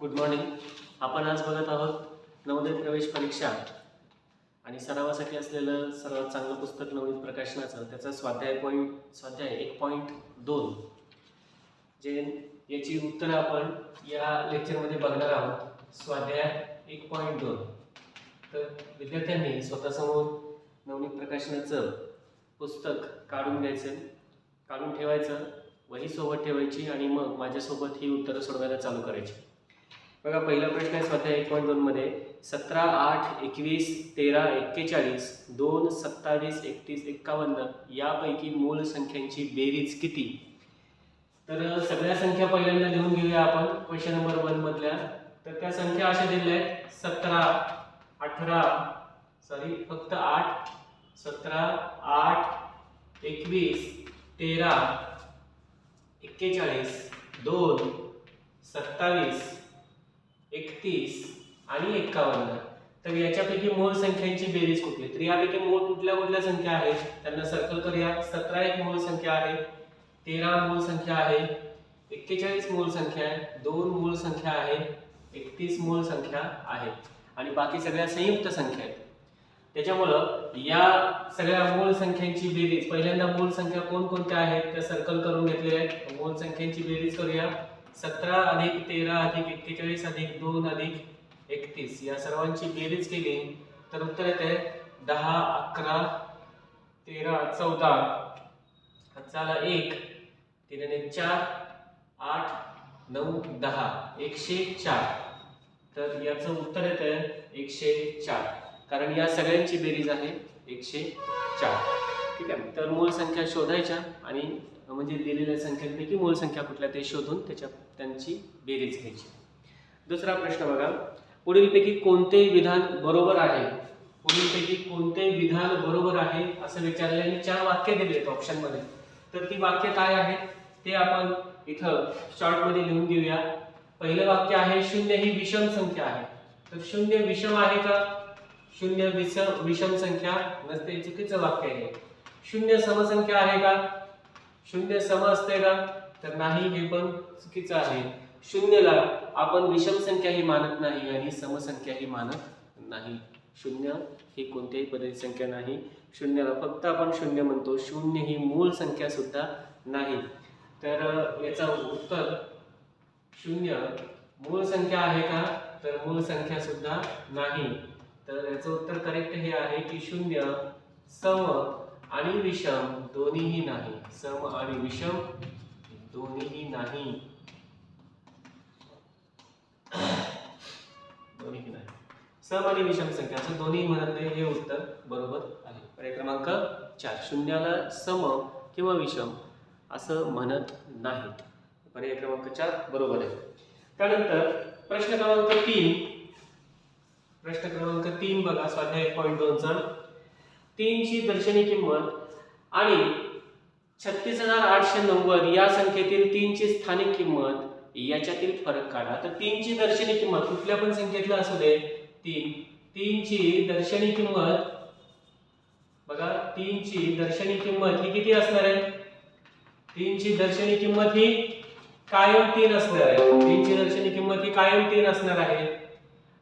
Good morning आपण आज बघत आहोत नवोदय प्रवेश परीक्षा. आणि सरावासाठी असलेलं सर्वात चांगलं पुस्तक नवनीत प्रकाशनाचं त्याचा स्वाध्याय पॉईंट स्वाध्याय एक पॉईंट दोन. जे याची उत्तरं आपण या लेक्चरमध्ये बघणार आहोत. स्वाध्याय एक पॉईंट दोन. तर विद्यार्थ्यांनी स्वतःसमोर नवनीत प्रकाशनाचं पुस्तक काढून घ्यायचं काढून ठेवायचं वही सोबत ठेवायची आणि मग माझ्यासोबत ही उत्तरं सोडवायला चालू करायची. बघा पहिला प्रश्न आहे स्वाध्याय एक पॉईंट दोनमध्ये सतरा आठ एकवीस तेरा एक्केचाळीस दोन सत्तावीस एकतीस एक्कावन्न यापैकी मूळ संख्यांची बेरीज किती? तर सगळ्या संख्या पहिल्यांदा लिहून घेऊया आपण क्वेश्चन नंबर वन मधल्या. तर त्या संख्या अशा दिलेल्या आहेत. सतरा अठरा सॉरी फक्त आठ. सतरा आठ एकवीस तेरा एक्केचाळीस दोन सत्तावीस एकतीस आणि एक्कावन्न तर याच्यापैकी मूळ संख्यांची बेरीज कुठली? तर यापैकी मूळ कुठल्या कुठल्या संख्या आहेत? त्यांना सर्कल करूया. सतरा एक मूळ संख्या आहे. तेरा मूळ संख्या आहे. एक्केचाळीस मूळ संख्या आहे. दोन मूळ संख्या आहे. एकतीस मूळ संख्या आहे. आणि बाकी सगळ्या संयुक्त संख्या आहेत. त्याच्यामुळं या सगळ्या मूळ संख्यांची बेरीज पहिल्यांदा मूळ संख्या कोणकोणत्या आहेत? त्या सर्कल करून घेतलेल्या आहेत. मूळ संख्यांची बेरीज करूया. सतरा अधिक तेरा अधिक एक्केचाळीस अधिक दोन अधिक एकतीस. या सर्वांची बेरीज केली तर उत्तर येते दहा अकरा तेरा चौदा. झाला एक तीन एक चार आठ नऊ दहा. एकशे चार. तर याचं उत्तर येतं एकशे चार. कारण या सगळ्यांची बेरीज आहे एकशे चार. ठीक आहे? तर मूळ संख्या शोधायच्या आणि म्हणजे दिलेल्या संख्यांपैकी मूळ संख्या कुठल्या ते शोधून त्याच्या त्यांची बेरीज घ्यायची. दुसरा प्रश्न बघा. पुढीलपैकी कोणते विधान बरोबर आहे? पुढीलपैकी कोणते विधान बरोबर आहे? असं विचारल्याने चार वाक्य दिले आहेत ऑप्शनमध्ये तर ती वाक्य काय आहेत ते आपण इथं शॉर्टमध्ये लिहून घेऊया. पहिलं वाक्य आहे शून्य ही विषम संख्या आहे. तर शून्य विषम आहे का? शून्य विषम विषम संख्या नसते चुकीचं वाक्य आहे. शून्य समसंख्या आहे का? शून्य सम असते का? तर नाही हे पण चुकीचं आहे. शून्यला आपण विषम संख्याही मानत नाही आणि समसंख्याही मानत नाही. शून्य ही कोणत्याही पद्धती संख्या नाही. शून्याला फक्त आपण शून्य म्हणतो. शून्य ही मूळ संख्या सुद्धा नाही. तर याचा उत्तर शून्य. मूळ संख्या आहे का? तर मूळ संख्या सुद्धा नाही. तर याचं उत्तर करेक्ट हे आहे की शून्य सम आणि विषम दोन्हीही नाही. सम आणि विषम दोन्हीही नाही. दोन्हीही नाही. सम आणि विषम संख्या. असं दोन्ही म्हणत नाही हे उत्तर बरोबर आहे. पर्याय क्रमांक चार. शून्याला सम किंवा विषम असं म्हणत नाही. पर्याय क्रमांक चार बरोबर आहे. त्यानंतर प्रश्न क्रमांक तीन. प्रश्न क्रमांक तीन बघा स्वाध्याय पॉईंट दोनचा. तीनची दर्शनी किंमत आणि छत्तीस हजार आठशे नव्वद या संख्येतील तीनची स्थानिक किंमत याच्यातील फरक काढा. तर तीनची दर्शनी किंमत कुठल्या पण संख्येतलं असू दे तीन तीनची दर्शनी किंमत बघा तीनची दर्शनी किंमत ही किती असणार आहे? तीनची दर्शनी किंमत ही कायम तीन असणार आहे. तीनची दर्शनी किंमत ही कायम तीन असणार आहे.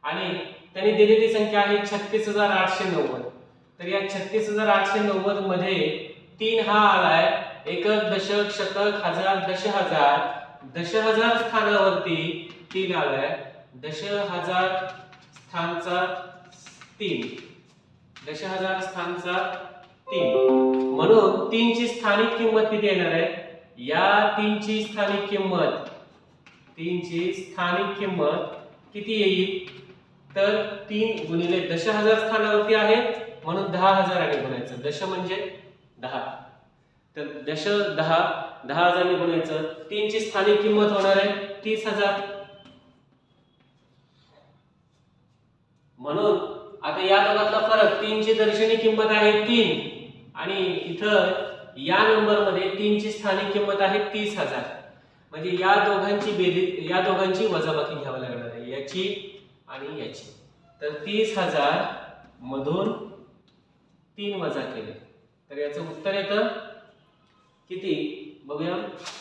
आणि त्यांनी दिलेली संख्या आहे छत्तीस हजार आठशे नव्वद. तर या छत्तीस हजार आठशे नव्वदमध्ये तीन हा आलाय. एकक दशक शतक हजार दश हजार. दश हजार स्थानावरती तीन आलाय. दश हजार स्थानचा तीन. दश हजार स्थानचा तीन. म्हणून तीनची स्थानिक किंमत किती येणार आहे? या तीनची स्थानिक किंमत तीनची स्थानिक किंमत किती येईल? तर तीन गुणिले दश हजार स्थानावरती आहे. म्हणून दहा हजाराने गुणायचं. दश म्हणजे दहा. तर दश दहा दहा हजाराने गुणायचं. तीनची स्थानिक किंमत होणार आहे तीस हजार. म्हणून आता या दोघातला फरक तीनची दर्शनी किंमत आहे तीन. आणि इथं या नंबरमध्ये तीनची स्थानिक किंमत आहे तीस हजार. म्हणजे या दोघांची बेरीज या दोघांची वजाबाकी घ्यावी लागणार आहे. याची आणि याची. तर तीस हजार मधून तीन वजा केले. तर याचं उत्तर येतं किती? बघूया.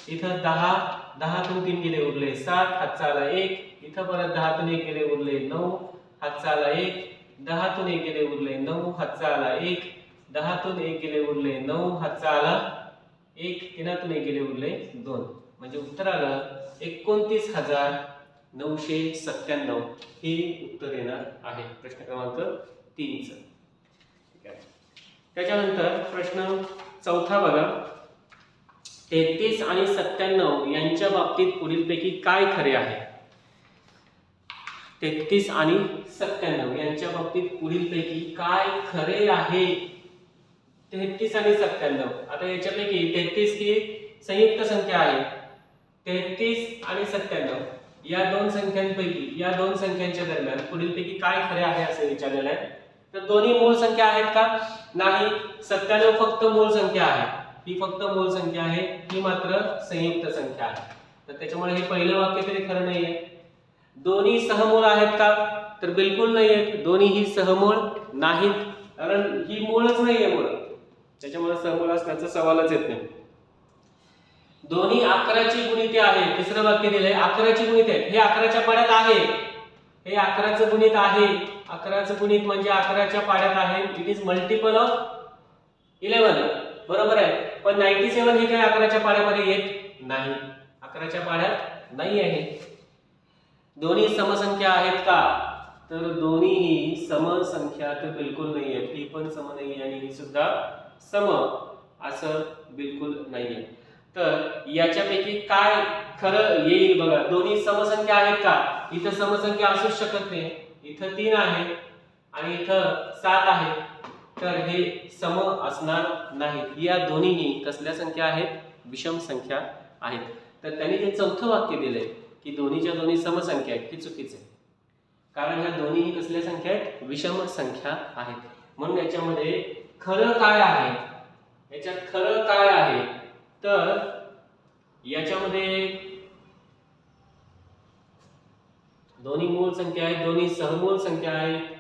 इथं दहा दहातून तीन गेले उरले सात हातचा आला एक. इथं परत दहातून एक गेले उरले नऊ हातचा आला एक. दहातून एक गेले उरले नऊ हातचा आला एक. दहातून एक गेले उरले नऊ हातचा आला एक. तिनातून एक गेले उरले दोन. म्हणजे उत्तर आलं एकोणतीस हजार नऊशे सत्त्याण्णव. हे उत्तर येणार आहे. प्रश्न क्रमांक तीनचं. त्याच्यानंतर प्रश्न चौथा बघा. तेहतीस आणि सत्त्याण्णव यांच्या बाबतीत पुढीलपैकी काय खरे आहे? तेहतीस आणि सत्त्याण्णव यांच्या बाबतीत पुढीलपैकी काय खरे आहे? तेहतीस आणि सत्त्याण्णव. आता याच्यापैकी तेहतीस ही संयुक्त संख्या आहे. तेहतीस आणि सत्त्याण्णव. या दोन संख्यांपैकी या दोन संख्यांच्या दरम्यान पुढीलपैकी काय खरे आहे असं विचारलेलं आहे. तर दोन्ही मूळ संख्या आहेत का? नाही. सत्त्याण्णव फक्त मूळ संख्या आहे. ही फक्त मूळ संख्या आहे. ही मात्र संयुक्त संख्या आहे. तर त्याच्यामुळे हे पहिलं वाक्य तरी खरं नाहीये. दोन्ही सहमूळ आहेत का? तर बिलकुल नाही आहेत दोन्ही ही सहमूळ नाहीत. कारण ही मूळच नाही आहे मूळ. त्याच्यामुळे सहमूळ असण्याचा सवालच येत नाही. दोन्ही अकराची गुणिते आहे. तिसरं वाक्य दिलंय. अकराची गुणित आहे हे अकराच्या पाण्यात आहे. हे अकराचं गुणित आहे. अकराचं गुणित म्हणजे अकराच्या पाड्यात आहे. It is multiple of eleven बरोबर आहे. पण नाईन्टी सेव्हन हे काही अकराच्या पाड्यामध्ये येत नाही. अकराच्या पाड्यात नाही आहे. दोन्ही समसंख्या आहेत का? तर दोन्हीही समसंख्या तर बिलकुल नाही आहेत. ही पण सम नाही आणि ही सुद्धा सम. असं बिलकुल नाही आहे. तर याच्यापैकी काय खरं येईल बघा. दोन्ही समसंख्या आहेत का? इथं समसंख्या असूच शकत नाही. इथं तीन आहे आणि इथं सात आहे. तर हे सम असणार नाहीत. या दोन्हीही कसल्या संख्या आहेत? विषम संख्या आहेत. तर त्यांनी जे चौथं वाक्य दिलंय की दोन्हीच्या दोन्ही समसंख्या आहेत हे चुकीचं आहे. कारण ह्या दोन्हीही कसल्या संख्या आहेत? विषम संख्या आहेत. म्हणून याच्यामध्ये खरं काय आहे? याच्यात खरं काय आहे? तर याच्यामध्ये दोन्ही मूळ संख्या आहेत दोन्ही सहमूळ संख्या आहेत.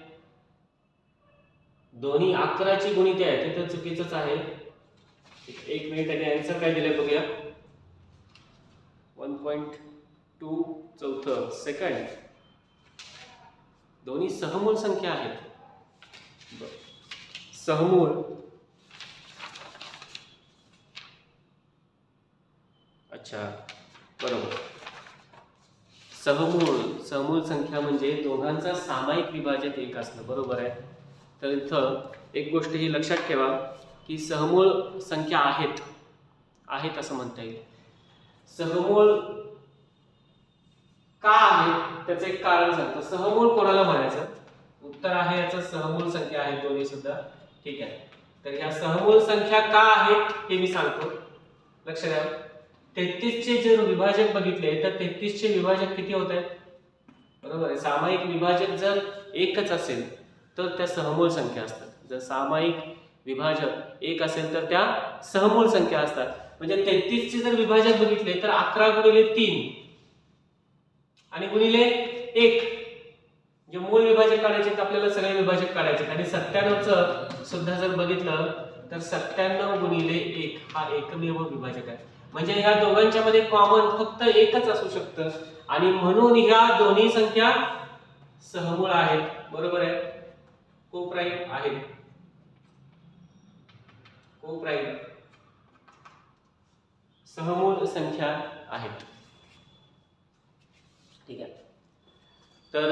दोन्ही अकराची गुणिते आहेत ते तर चुकीचंच आहे. एक मिनिट त्याने आन्सर काय दिलं बघूया. वन पॉईंट टू चौथं सेकंड दोन्ही सहमूळ संख्या आहेत. बरं. सहमूळ. अच्छा बरोबर. सहमूळ सहमूळ संख्या म्हणजे दोघांचा सामायिक विभाजक एक असणं बरोबर आहे? तर इथं एक गोष्ट ही लक्षात ठेवा की सहमूळ संख्या आहेत आहेत असं म्हणता येईल. सहमूळ का आहे त्याचं एक कारण सांगतो. सहमूळ कोणाला म्हणायचं? उत्तर आहे याचं सहमूळ संख्या आहे दोन्ही सुद्धा. ठीक आहे. तर ह्या सहमूळ संख्या का आहेत हे मी सांगतो. लक्ष द्या. तेहतीसचे जर विभाजक बघितले तर तेहतीसचे विभाजक किती होत आहेत? बरोबर आहे. सामायिक विभाजक जर एकच असेल तर त्या सहमूल संख्या असतात. जर सामायिक विभाजक एक असेल तर त्या सहमूल संख्या असतात. म्हणजे तेहतीसचे जर विभाजक बघितले तर अकरा गुणिले तीन आणि गुणिले एक. जे मूळ विभाजक काढायचे तर आपल्याला सगळे विभाजक काढायचे आणि सत्त्याण्णवचं सुद्धा जर बघितलं तर सत्त्याण्णव गुणिले एक हा एकमेव विभाजक आहे. म्हणजे ह्या दोघांच्या मध्ये कॉमन फक्त एकच असू शकतं. आणि म्हणून ह्या दोन्ही संख्या सहमूळ आहेत. बरोबर आहे? कोप्राईम आहेत कोप्राईम. सहमूळ संख्या आहेत. ठीक आहे. तर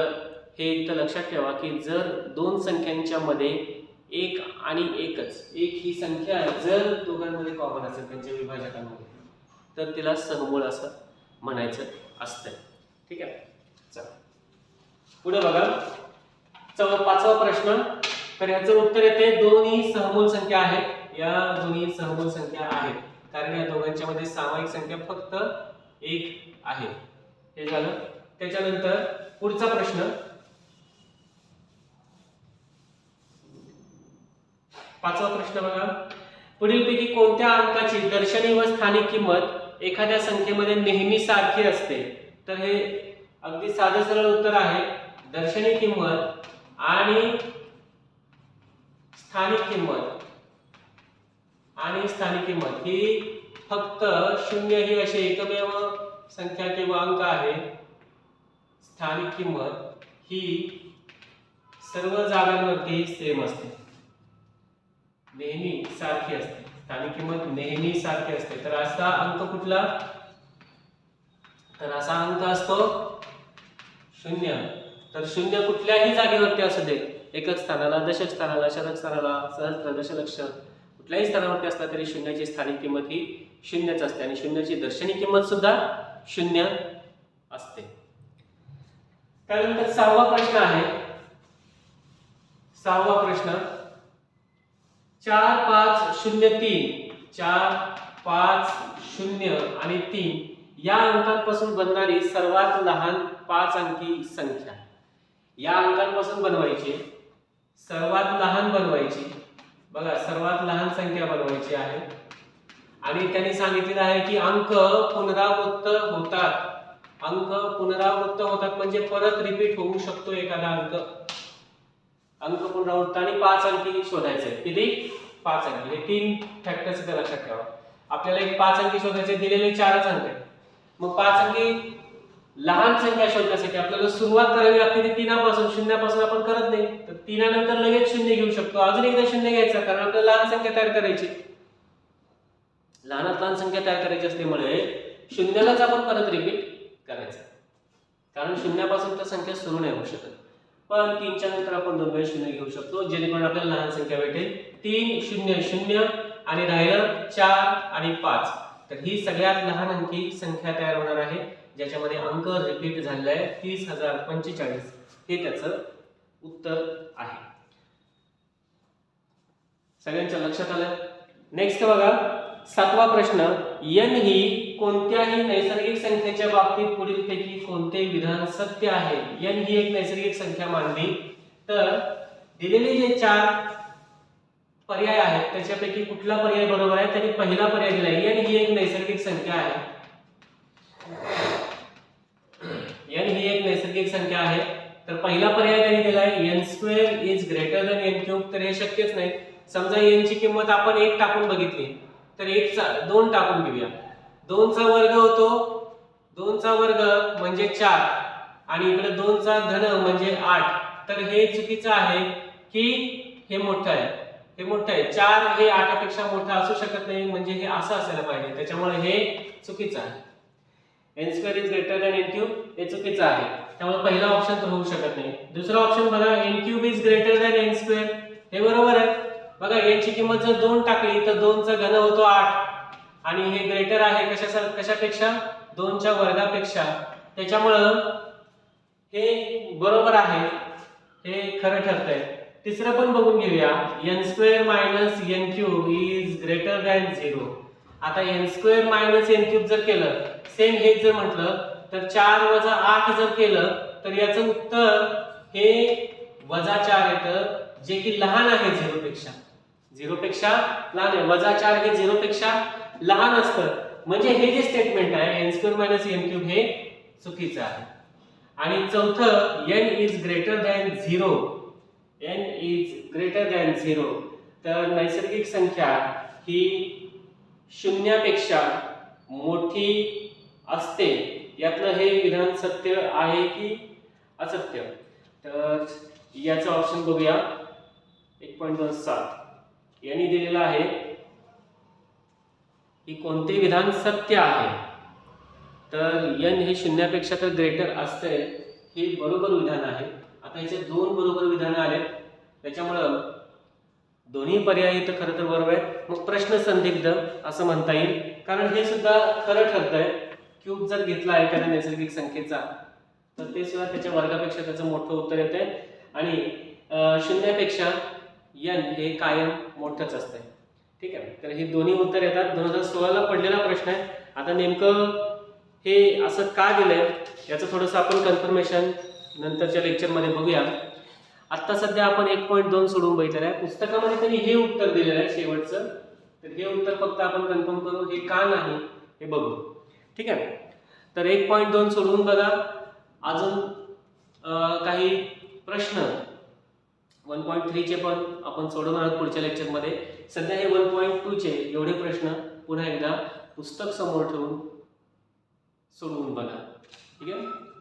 हे इथं लक्षात ठेवा की जर दोन संख्यांच्या मध्ये एक आणि एकच एक ही संख्या जर दोघांमध्ये कॉमन असेल त्यांच्या विभाजकांमध्ये. तर तिला सहमूळ असं म्हणायचं असतं ठीक आहे? चला. पुढे बघा. चौ पाचवा प्रश्न. तर याचं उत्तर येते दोन्ही सहमूल संख्या आहेत. या दोन्ही सहमूल संख्या आहेत. कारण या दोघांच्या मध्ये सामायिक संख्या फक्त एक आहे. हे झालं. त्याच्यानंतर पुढचा प्रश्न. पाचवा प्रश्न बघा. पुढीलपैकी कोणत्या अंकाची दर्शनी व स्थानिक किंमत एखाद्या संख्येमध्ये नेहमी सारखी असते. तर हे अगदी साधं सरळ उत्तर आहे. दर्शनी किंमत आणि स्थानिक किंमत. आणि स्थानिक किंमत. ही फक्त शून्य ही अशी एकमेव संख्या किंवा अंक आहे. स्थानिक किंमत ही सर्व जागांवरती सेम असते. नेहमी सारखी असते. स्थानिक किंमत नेहमी सारखी असते. तर असा अंक कुठला? तर असा अंक असतो शून्य. तर शून्य कुठल्याही जागेवरती असू दे. एकच स्थानाला दशक स्थानाला शतक स्थानाला सहस्त्र दशलक्ष कुठल्याही स्थानावरती असला तरी शून्याची स्थानिक किंमत ही शून्यच असते. आणि शून्याची दर्शनी किंमत सुद्धा शून्य असते. त्यानंतर सहावा प्रश्न आहे. सहावा प्रश्न. चार पाच शून्य तीन. चार पाच शून्य आणि तीन या अंकांपासून बनणारी सर्वात लहान पाच अंकी संख्या. या अंकांपासून बनवायची सर्वात लहान बनवायची बघा सर्वात लहान संख्या बनवायची आहे. आणि त्यांनी सांगितलेलं आहे की अंक पुनरावृत्त होतात. अंक पुनरावृत्त होतात म्हणजे परत रिपीट होऊ शकतो एखादा अंक. अंक पुनरावृत्त आणि पाच अंकी शोधायचे. किती? पाच अंकी. हे तीन फॅक्टर्स इथे लक्षात ठेवा. आपल्याला एक पाच अंकी शोधायचे दिलेले चारच अंक. आहेत मग पाच अंकी लहान संख्या शोधण्यासाठी आपल्याला सुरुवात करावी लागते ती तीनापासून. शून्यापासून आपण करत नाही. तर तीनानंतर लगेच शून्य घेऊ शकतो. अजून एकदा शून्य घ्यायचा कारण आपल्याला लहान संख्या तयार करायची. लहानात लहान संख्या तयार करायची असल्यामुळे शून्यालाच आपण परत रिपीट करायचं. कारण शून्यापासून तर संख्या सुरू नाही होऊ शकत. पण तीनच्या नंतर आपण दोन शून्य घेऊ शकतो जेणेकरून आपल्याला लहान संख्या भेटेल. तीन शून्य शून्य आणि राहिलं चार आणि पाच. तर ही सगळ्यात लहान अंकी संख्या तयार होणार आहे ज्याच्यामध्ये अंक रिपीट झालेला आहे तीस हजार पंचेचाळीस. हे त्याचं उत्तर आहे. सगळ्यांच्या लक्षात आलं? नेक्स्ट बघा सातवा प्रश्न एन ही कोणत्याही नैसर्गिक संख्येच्या बाबतीत पुढीलपैकी कोणते विधान सत्य आहे? एन ही एक नैसर्गिक संख्या मानली. तर दिलेले जे चार पर्याय आहेत त्याच्यापैकी कुठला पर्याय बरोबर आहे? त्यांनी पहिला पर्याय दिलाय एन ही एक नैसर्गिक संख्या आहे. एन ही एक नैसर्गिक संख्या आहे. तर पहिला पर्याय त्यांनी दिलाय N square is greater than N cube तर हे शक्यच नाही. समजा एन ची किंमत आपण एक टाकून बघितली. तर एक चा दोन टाकून घेऊया. दोनचा वर्ग होतो. दोनचा वर्ग म्हणजे चार. आणि इकडे दोनचा घन म्हणजे आठ. तर हे चुकीचं आहे की हे मोठं आहे. हे मोठं आहे. चार हे आठापेक्षा मोठं असू शकत नाही म्हणजे हे असं असायला पाहिजे. त्याच्यामुळे हे चुकीचं आहे. N square is greater than N cube हे चुकीचं आहे. त्यामुळे पहिला ऑप्शन तर होऊ शकत नाही. दुसरा ऑप्शन बघा N cube is greater than N square हे बरोबर आहे. बघा एन ची किंमत जर दोन टाकली तर दोनचा घन होतो आठ. आणि हे ग्रेटर आहे कशा कशापेक्षा? दोनच्या वर्गापेक्षा. त्याच्यामुळं हे बरोबर आहे. हे खरं ठरतंय. तिसरं पण बघून घेऊया. N square minus N cube is greater than zero आता N square minus N cube जर केलं सेम हेच जर म्हटलं तर चार वजा आठ जर केलं तर याचं उत्तर हे वजा चार येतं जे की लहान आहे झिरो पेक्षा. झिरो पेक्षा लहान आहे. वजा चार हे झिरो पेक्षा लहान असतं. म्हणजे हे जे स्टेटमेंट आहे N square minus N cube हे चुकीचं आहे. आणि चौथं N is greater than zero N is greater than zero तर नैसर्गिक संख्या ही शून्यापेक्षा मोठी असते. यातलं हे विधान सत्य आहे की असत्य? तर याचं ऑप्शन बघूया. एक पॉईंट दोन सात. यांनी दिलेलं आहे. की कोणते विधान सत्य आहे? तर एन हे शून्यापेक्षा तर ग्रेटर असतंय हे बरोबर विधान आहे. आता याचे दोन बरोबर विधान आले त्याच्यामुळं दोन्ही पर्याय तर खरं तर बरोबर आहे मग प्रश्न संदिग्ध असं म्हणता येईल. कारण हे सुद्धा खरं ठरतंय. क्यूब जर घेतला एखाद्या नैसर्गिक संख्येचा तर ते सुद्धा त्याच्या वर्गापेक्षा त्याचं मोठं उत्तर येतंय. आणि शून्यापेक्षा एन हे कायम मोठंच असतंय. ठीक आहे. तर हे दोन्ही उत्तर येतात. दोन हजार सोळाला पडलेला प्रश्न आहे. आता नेमकं हे असं का दिलंय याचं थोडंसं आपण कन्फर्मेशन नंतरच्या लेक्चरमध्ये बघूया. आत्ता सध्या आपण एक पॉईंट दोन सोडून बघितलेलं आहे. पुस्तकामध्ये त्यांनी हे उत्तर दिलेलं आहे शेवटचं. तर हे उत्तर फक्त आपण कन्फर्म करू हे का नाही हे बघू. ठीक आहे? तर एक पॉईंट दोन सोडून बघा. अजून काही प्रश्न? वन पॉईंट थ्रीचे पण आपण सोडवणार आहोत पुढच्या लेक्चरमध्ये सध्या हे वन पॉईंट टूचे एवढे प्रश्न पुन्हा एकदा पुस्तक समोर ठेवून सोडवून बघा. ठीक आहे?